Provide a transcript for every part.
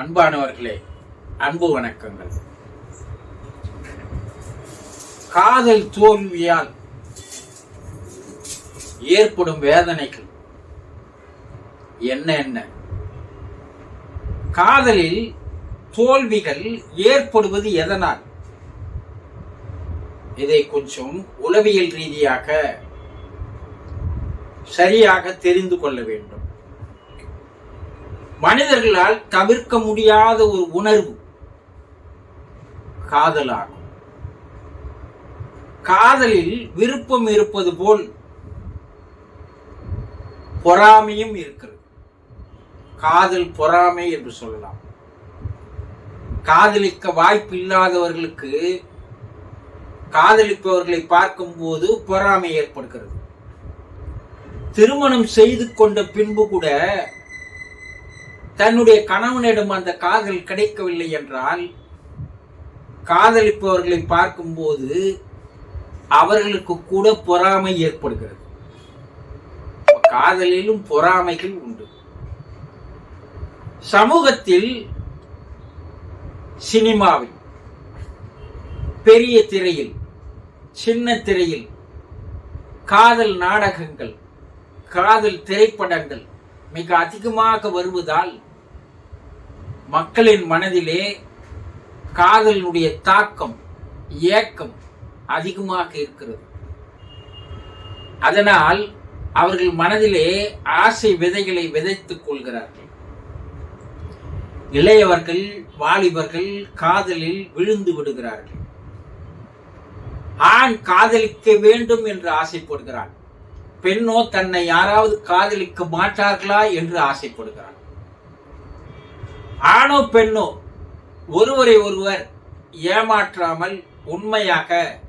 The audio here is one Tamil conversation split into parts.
அன்பானவர்களே அன்பு வணக்கங்கள். காதல் தோல்வியால் ஏற்படும் வேதனைகள் என்ன என்ன? காதலில் தோல்விகள் ஏற்படுவது எதனால்? இதை கொஞ்சம் உளவியல் ரீதியாக சரியாக தெரிந்து கொள்ள வேண்டும். மனிதர்களால் தவிர்க்க முடியாத ஒரு உணர்வு காதலாகும். காதலில் விருப்பம் இருப்பது போல் பொறாமையும் இருக்கிறது. காதல் பொறாமை என்று சொல்லலாம். காதலிக்க வாய்ப்பு இல்லாதவர்களுக்கு காதலிப்பவர்களை பார்க்கும்போது பொறாமை ஏற்படுகிறது. திருமணம் செய்து கொண்ட பின்பு கூட தன்னுடைய கணவனிடம் அந்த காதல் கிடைக்கவில்லை என்றால் காதலிப்பவர்களை பார்க்கும்போது அவர்களுக்கு கூட பொறாமை ஏற்படுகிறது. காதலிலும் பொறாமைகள் உண்டு. சமூகத்தில் சினிமாவில் பெரிய திரையில் சின்ன திரையில் காதல் நாடகங்கள் காதல் திரைப்படங்கள் மிக அதிகமாக வருவதால் மக்களின் மனதிலே காதலினுடைய தாக்கம் ஏக்கம் அதிகமாக இருக்கிறது. அதனால் அவர்கள் மனதிலே ஆசை விதைகளை விதைத்துக் கொள்கிறார்கள். இளையவர்கள் வாலிபர்கள் காதலில் விழுந்து விடுகிறார்கள். ஆண் காதலிக்க வேண்டும் என்று ஆசைப்படுகிறான் பெண்ணோ தன்னை யாராவது காதலிக்க மாட்டார்களா என்று ஆசைப்படுகிறான் ஆணோ பெண்ணோ ஒருவரை ஒருவர் ஏமாற்றாமல் உண்மையாக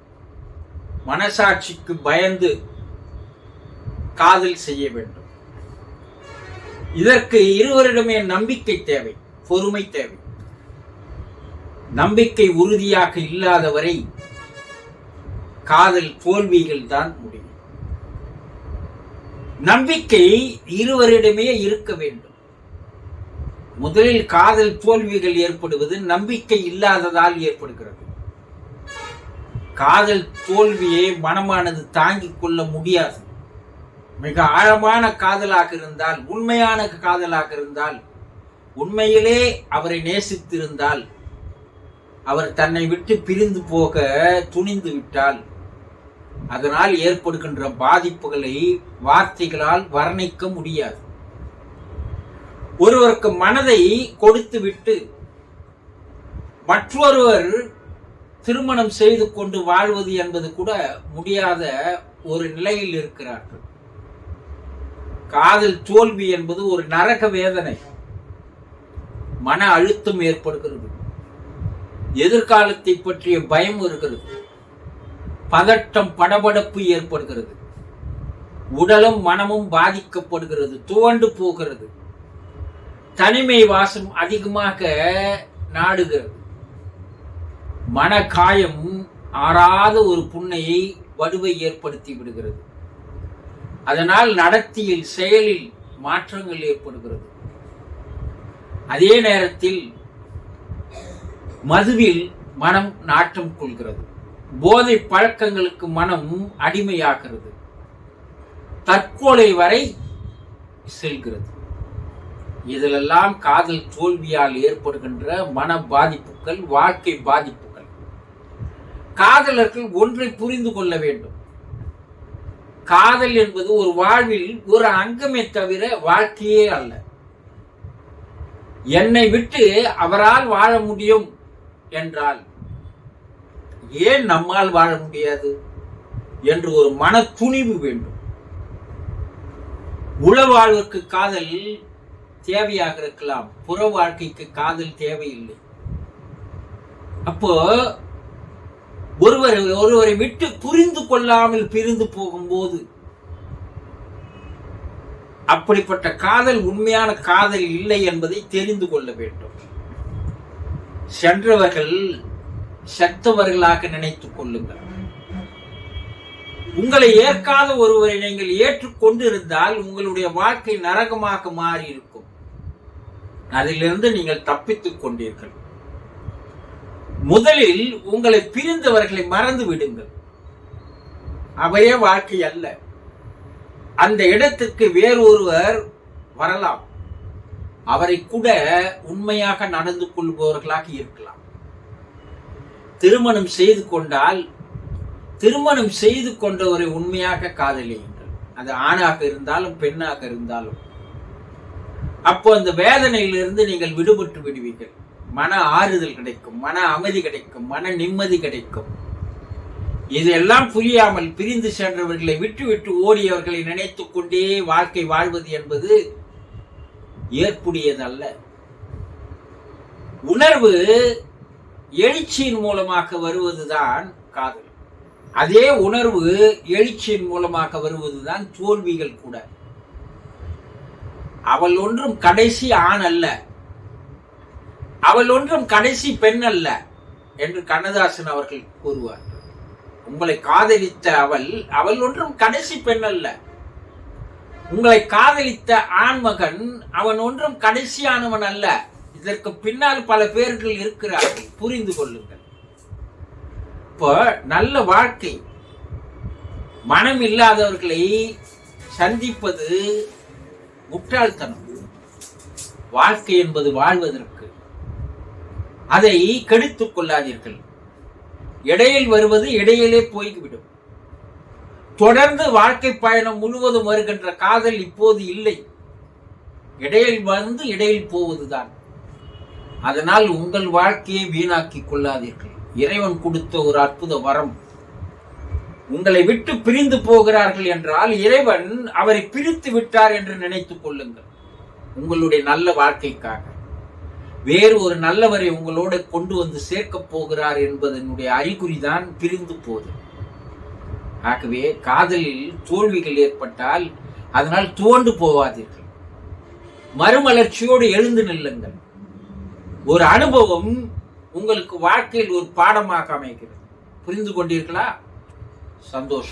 மனசாட்சிக்கு பயந்து காதல் செய்ய வேண்டும். இதற்கு இருவரிடமே நம்பிக்கை தேவை பொறுமை தேவை. நம்பிக்கை உறுதியாக இல்லாதவரை காதல் தோல்விகள் தான் முடியும். நம்பிக்கை இருவரிடமே இருக்க வேண்டும். முதலில் காதல் தோல்விகள் ஏற்படுவது நம்பிக்கை இல்லாததால் ஏற்படுகிறது. காதல் தோல்வியை மனமானது தாங்கிக் கொள்ள முடியாது. மிக ஆழமான காதலாக இருந்தால் உண்மையான காதலாக இருந்தால் உண்மையிலே அவரை நேசித்திருந்தால் அவர் தன்னை விட்டு பிரிந்து போக துணிந்து விட்டால் அதனால் ஏற்படுகின்ற பாதிப்புகளை வார்த்தைகளால் வர்ணிக்க முடியாது. ஒருவருக்கு மனதை கொடுத்து விட்டு மற்றொருவர் திருமணம் செய்து கொண்டு வாழ்வது என்பது கூட முடியாத ஒரு நிலையில் இருக்கிறார்கள். காதல் தோல்வி என்பது ஒரு நரக வேதனை. மன அழுத்தம் ஏற்படுகிறது. எதிர்காலத்தை பற்றிய பயம் இருக்கிறது பதட்டம் படபடப்பு ஏற்படுகிறது. உடலும் மனமும் பாதிக்கப்படுகிறது. துவண்டு போகிறது. தனிமை வாசம் அதிகமாக நாடுகிறது. மன காயம் ஆறாத ஒரு புண்ணையை வடுவை ஏற்படுத்தி விடுகிறது. அதனால் நடத்தியில் செயலில் மாற்றங்கள் ஏற்படுகிறது. அதே நேரத்தில் மதுவில் மனம் நாட்டம் கொள்கிறது. போதை பழக்கங்களுக்கு மனம் அடிமையாகிறது. தற்கொலை வரை செல்கிறது. இதிலெல்லாம் காதல் தோல்வியால் ஏற்படுகின்ற மன பாதிப்புகள் வாழ்க்கை பாதிப்புகள். காதலர்கள் ஒன்றை புரிந்து கொள்ள வேண்டும். காதல் என்பது ஒரு வாழ்வில் ஒரு அங்கமே தவிர வாழ்க்கையே அல்ல. என்னை விட்டு அவரால் வாழ முடியும் என்றால் ஏன் நம்மால் வாழ முடியாது என்று ஒரு மன துணிவு வேண்டும் உளவாழ்வுக்கு காதல் தேவையாக இருக்கலாம். புற வாழ்க்கைக்கு காதல் தேவையில்லை. அப்போ ஒருவர் ஒருவரை விட்டு புரிந்து கொள்ளாமல் பிரிந்து போகும்போது அப்படிப்பட்ட காதல் உண்மையான காதல் இல்லை என்பதை தெரிந்து கொள்ள வேண்டும். சென்றவர்கள் செத்தவர்களாக நினைத்துக் கொள்ளுங்கள். உங்களை ஏற்காத ஒருவரை நீங்கள் ஏற்றுக்கொண்டிருந்தால் உங்களுடைய வாழ்க்கை நரகமாக மாறி இருக்கும் அதிலிருந்து நீங்கள் தப்பித்துக் கொண்டீர்கள். முதலில் உங்களை பிரிந்தவர்களை மறந்து விடுங்கள். அவையே வாழ்க்கை அல்ல. அந்த இடத்திற்கு வேறொருவர் வரலாம். அவரை கூட உண்மையாக நடந்து கொள்பவர்களாக இருக்கலாம். திருமணம் செய்து கொண்டால் திருமணம் செய்து கொண்டவரை உண்மையாக காதலியுங்கள். அது ஆணாக இருந்தாலும் பெண்ணாக இருந்தாலும். அப்போ அந்த வேதனையிலிருந்து நீங்கள் விடுபட்டு விடுவீர்கள். மன ஆறுதல் கிடைக்கும் மன அமைதி கிடைக்கும் மன நிம்மதி கிடைக்கும். இதெல்லாம் புரியாமல் பிரிந்து சென்றவர்களை விட்டு விட்டு ஓடியவர்களை நினைத்துக் கொண்டே வாழ்க்கை வாழ்வது என்பது ஏற்புடையதல்ல. உணர்வு எழுச்சியின் மூலமாக வருவதுதான் காதல். அதே உணர்வு எழுச்சியின் மூலமாக வருவதுதான் தோல்விகள் கூட. அவள் ஒன்றும் கடைசி ஆண் அல்ல. அவள் ஒன்றும் கடைசி பெண் அல்ல என்று கண்ணதாசன் அவர்கள் கூறுவார். உங்களை காதலித்த அவள் அவள் ஒன்றும் கடைசி பெண் அல்ல. உங்களை காதலித்த ஆண்மகன் அவன் ஒன்றும் கடைசியானவன் அல்ல. இதற்கு பின்னால் பல பேர்கள் இருக்கிறார்கள். புரிந்து கொள்ளுங்கள். இப்போ நல்ல வாழ்க்கை. மனம் இல்லாதவர்களை சந்திப்பது முட்டாள்தனம். வாழ்க்கை என்பது வாழ்வதற்கு. அதை கெடுத்துக் கொள்ளாதீர்கள். இடையில் வருவது இடையிலே போய்விடும். தொடர்ந்து வாழ்க்கை பயணம் முழுவதும் வருகின்ற காதல் இப்போது இல்லை. இடையில் வந்து இடையில் போவதுதான். அதனால் உங்கள் வாழ்க்கையை வீணாக்கிக் கொள்ளாதீர்கள். இறைவன் கொடுத்த ஒரு அற்புத வரம். உங்களை விட்டு பிரிந்து போகிறார்கள் என்றால் இறைவன் அவரை பிரித்து விட்டார் என்று நினைத்துக் கொள்ளுங்கள். உங்களுடைய நல்ல வாழ்க்கைக்காக. வேறு ஒரு நல்லவரை உங்களோட கொண்டு வந்து சேர்க்கப் போகிறார் என்பதனுடைய அறிகுறிதான் பிரிந்து போது. ஆகவே காதலில் தோல்விகள் ஏற்பட்டால் அதனால் துவண்டு போவாதீர்கள். மறுமலர்ச்சியோடு எழுந்து நில்லுங்கள். ஒரு அனுபவம் உங்களுக்கு வாழ்க்கையில் ஒரு பாடமாக அமைகிறது. புரிந்து கொண்டீர்களா? சந்தோஷம்